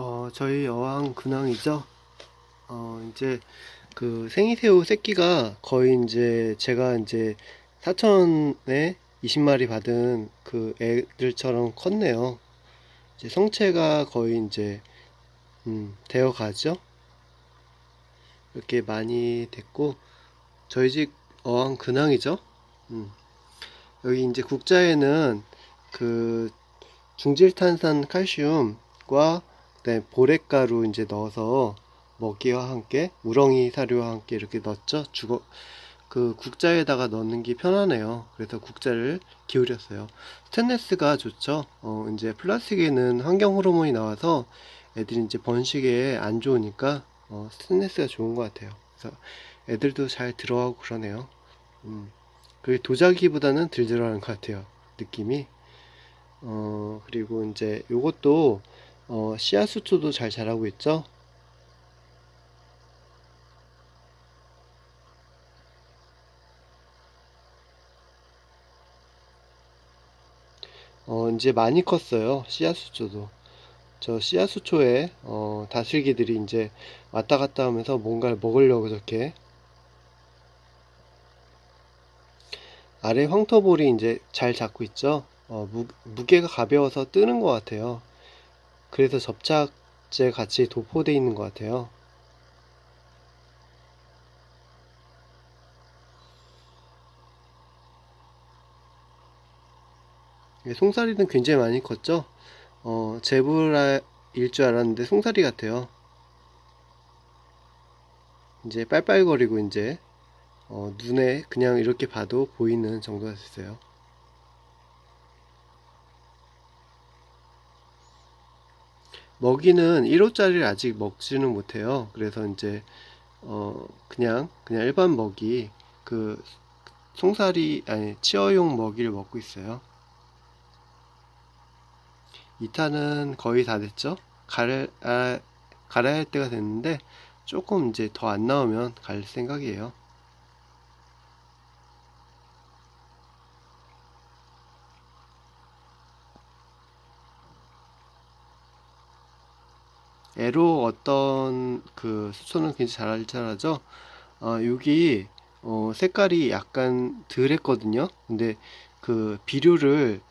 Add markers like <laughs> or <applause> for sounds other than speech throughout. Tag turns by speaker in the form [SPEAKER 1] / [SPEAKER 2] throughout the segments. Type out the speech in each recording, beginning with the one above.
[SPEAKER 1] 어, 저희 어항 근황이죠. 어, 이제 그 생이새우 새끼가 거의 이제 제가 이제 사천에 20마리 받은 그 애들처럼 컸네요. 이제 성체가 거의 이제 음, 되어 가죠. 이렇게 많이 됐고 저희 집 어항 근황이죠. 음. 여기 이제 국자에는 그 중질탄산 칼슘과 그다음에 보랫가루 이제 넣어서 먹이와 함께 우렁이 사료와 함께 이렇게 넣었죠. 주거 그 국자에다가 넣는 게 편하네요. 그래서 국자를 기울였어요. 스테인레스가 좋죠. 어 이제 플라스틱에는 환경 호르몬이 나와서 애들이 이제 번식에 안 좋으니까 어 스테인레스가 좋은 것 같아요. 그래서 애들도 잘 들어가고 그러네요. 음. 그 도자기보다는 덜 들어가는 것 같아요. 느낌이. 어 그리고 이제 요것도 어, 씨앗 수초도 잘 자라고 있죠? 어, 이제 많이 컸어요. 씨앗 수초도. 저 씨앗 수초에 어, 다슬기들이 이제 왔다 갔다 하면서 뭔가를 먹으려고 저렇게 아래 황토볼이 이제 잘 잡고 있죠. 어, 무, 무게가 가벼워서 뜨는 것 같아요. 그래서 접착제 같이 도포되어 있는 것 같아요. 예, 송사리는 굉장히 많이 컸죠? 어, 제브라일 줄 알았는데 송사리 같아요. 이제 빨빨거리고 이제 어, 눈에 그냥 이렇게 봐도 보이는 정도가 됐어요. 먹이는 1호짜리를 아직 먹지는 못해요. 그래서 이제 어 그냥 그냥 일반 먹이 그 송사리 아니 치어용 먹이를 먹고 있어요. 2탄은 거의 다 됐죠. 갈아, 갈아야 할 때가 됐는데 조금 이제 더 안 나오면 갈 생각이에요. 애로 어떤 그 수초는 굉장히 잘 자라죠. 어, 여기 어, 색깔이 약간 덜 했거든요. 근데 그 비료를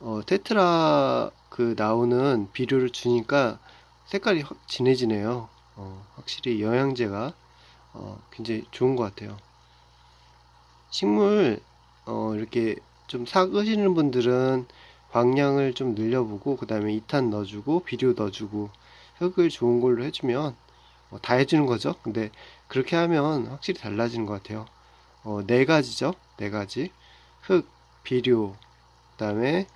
[SPEAKER 1] 어, 테트라 그 나오는 비료를 주니까 색깔이 확 진해지네요. 어, 확실히 영양제가 어, 굉장히 좋은 것 같아요. 식물 어, 이렇게 좀 사으시는 분들은 광량을 좀 늘려보고 그 다음에 2탄 넣어주고 비료 넣어주고 흙을 좋은 걸로 해주면 어, 다 해주는 거죠. 근데 그렇게 하면 확실히 달라지는 것 같아요. 어, 네 가지죠. 네 가지. 흙, 비료, 그 다음에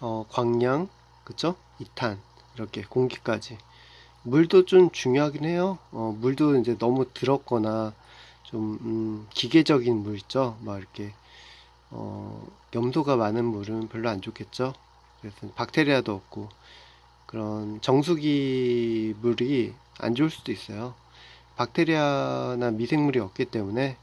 [SPEAKER 1] 어, 광량, 그쵸? 2탄, 이렇게 공기까지. 물도 좀 중요하긴 해요. 어, 물도 이제 너무 들었거나 좀 음, 기계적인 물 있죠. 막 이렇게 어, 염도가 많은 물은 별로 안 좋겠죠. 그래서 박테리아도 없고 그런 정수기 물이 안 좋을 수도 있어요. 박테리아나 미생물이 없기 때문에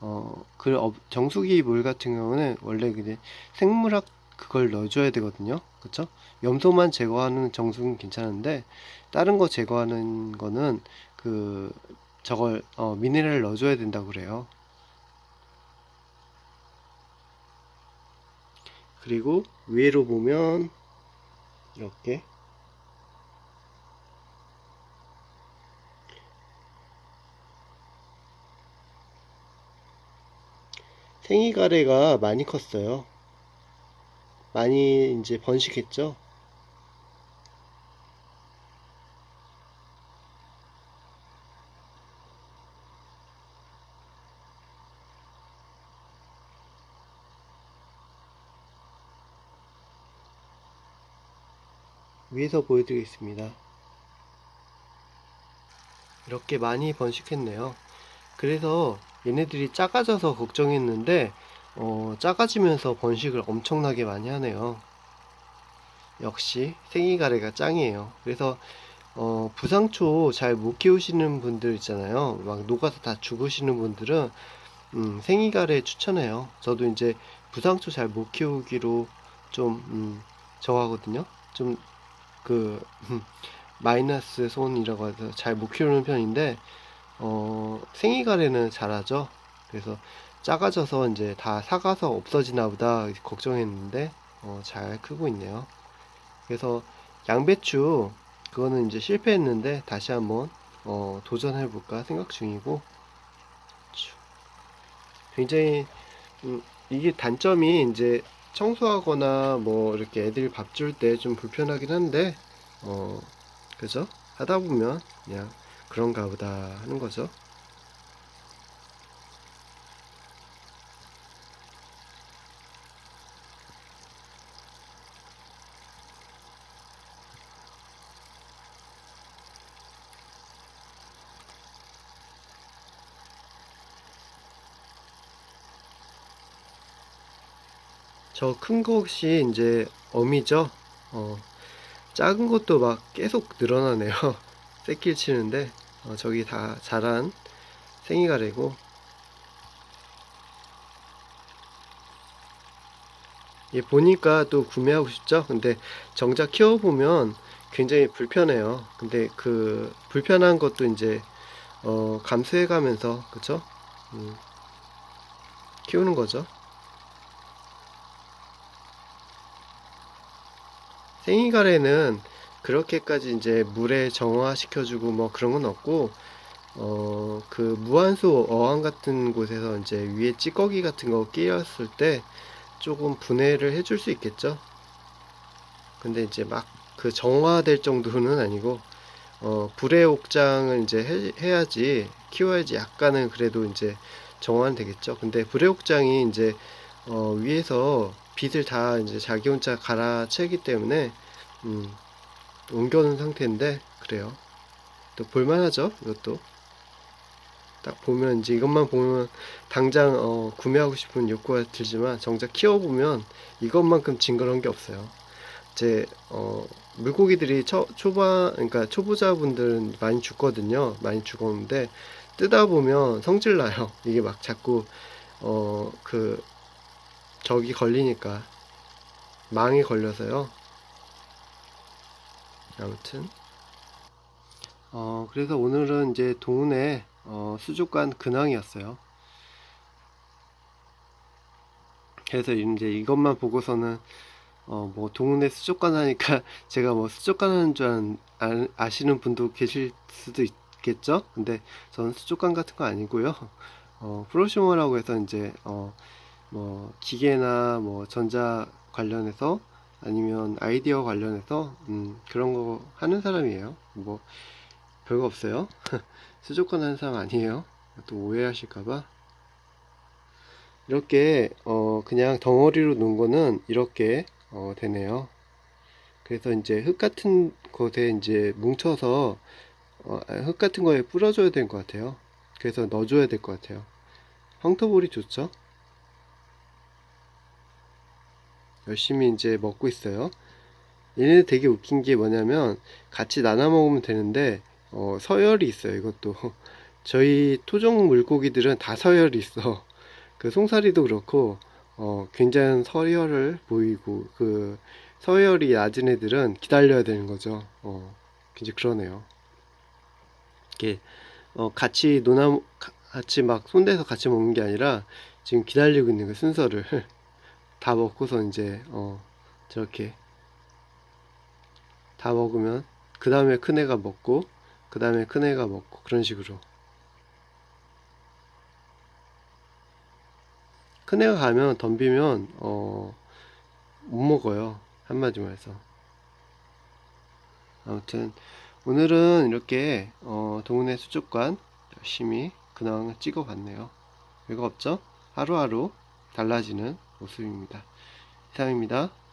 [SPEAKER 1] 어, 그 어, 정수기 물 같은 경우는 원래 그냥 생물학 그걸 넣어줘야 되거든요. 그쵸? 염소만 제거하는 정수기는 괜찮은데 다른 거 제거하는 거는 그 저걸 어, 미네랄 넣어줘야 된다고 그래요. 그리고 위로 보면 이렇게 생이가래가 많이 컸어요. 많이 이제 번식했죠. 위에서 보여드리겠습니다. 이렇게 많이 번식했네요. 그래서 얘네들이 작아져서 걱정했는데 어, 작아지면서 번식을 엄청나게 많이 하네요. 역시 생이가래가 짱이에요. 그래서 어, 부상초 잘 못 키우시는 분들 있잖아요. 막 녹아서 다 죽으시는 분들은 음, 생이가래 추천해요. 저도 이제 부상초 잘 못 키우기로 좀 음, 정하거든요. 좀그 <laughs> 마이너스 손이라고 해서 잘 못 키우는 편인데 어, 생이가래는 잘하죠. 그래서 작아져서 이제 다 사가서 없어지나 보다 걱정했는데 어, 잘 크고 있네요. 그래서 양배추 그거는 이제 실패했는데 다시 한번 어, 도전해 볼까 생각 중이고 굉장히 음, 이게 단점이 이제 청소하거나 뭐 이렇게 애들 밥 줄 때 좀 불편하긴 한데 어 그죠 하다 보면 그냥 그런가 보다 하는 거죠. 저큰 것이 이제 어미죠? 어 작은 것도 막 계속 늘어나네요. <laughs> 새끼를 치는데 어, 저기 다 자란 생이가래고 얘 보니까 또 구매하고 싶죠? 근데 정작 키워보면 굉장히 불편해요. 근데 그 불편한 것도 이제 어, 감수해 가면서 그쵸? 음, 키우는 거죠. 생이가래는 그렇게까지 이제 물에 정화시켜주고 뭐 그런 건 없고 어 그 무한소 어항 같은 곳에서 이제 위에 찌꺼기 같은 거 끼었을 때 조금 분해를 해줄 수 있겠죠. 근데 이제 막 그 정화될 정도는 아니고 어 불의 옥장을 이제 해, 야지 키워야지 약간은 그래도 이제 정화는 되겠죠. 근데 불의 옥장이 이제 어 위에서 빛을 다 이제 자기 혼자 갈아채기 때문에 음, 옮겨놓은 상태인데 그래요. 또 볼만하죠, 이것도. 딱 보면 이제 이것만 보면 당장 어, 구매하고 싶은 욕구가 들지만 정작 키워보면 이것만큼 징그러운 게 없어요. 제 어, 물고기들이 초, 초반 그러니까 초보자분들은 많이 죽거든요. 많이 죽었는데 뜨다 보면 성질 나요. <laughs> 이게 막 자꾸 어그 적이 걸리니까 망이 걸려서요. 아무튼 어 그래서 오늘은 이제 동운의 어, 수족관 근황이었어요. 그래서 이제 이것만 보고서는 어 뭐 동운의 수족관 하니까 <laughs> 제가 뭐 수족관 하는 줄 안- 아, 아시는 분도 계실 수도 있겠죠. 근데 저는 수족관 같은 거 아니고요. 어 프로시머라고 해서 이제 어 뭐 기계나 뭐 전자 관련해서 아니면 아이디어 관련해서 음, 그런 거 하는 사람이에요. 뭐 별거 없어요. <laughs> 수족관 하는 사람 아니에요. 또 오해하실까봐. 이렇게 어 그냥 덩어리로 놓은 거는 이렇게 어 되네요. 그래서 이제 흙 같은 곳에 이제 뭉쳐서 어, 흙 같은 거에 뿌려줘야 될 것 같아요. 그래서 넣어줘야 될 것 같아요. 황토볼이 좋죠? 열심히 이제 먹고 있어요. 얘네 되게 웃긴 게 뭐냐면 같이 나눠 먹으면 되는데 어, 서열이 있어요. 이것도 <laughs> 저희 토종 물고기들은 다 서열이 있어. <laughs> 그 송사리도 그렇고 어, 굉장한 서열을 보이고 그 서열이 낮은 애들은 기다려야 되는 거죠. 어, 굉장히 그러네요. 이게 어, 같이 논아 같이 막 손대서 같이 먹는 게 아니라 지금 기다리고 있는 그 순서를 <laughs> 다 먹고서 이제 어 저렇게 다 먹으면 그 다음에 큰 애가 먹고 그 다음에 큰 애가 먹고 그런 식으로. 큰 애가 가면 덤비면 어 못 먹어요. 한마디만 해서. 아무튼 오늘은 이렇게 어 동네 수족관 열심히 근황을 찍어 봤네요. 별거 없죠? 하루하루 달라지는 모습입니다. 이상입니다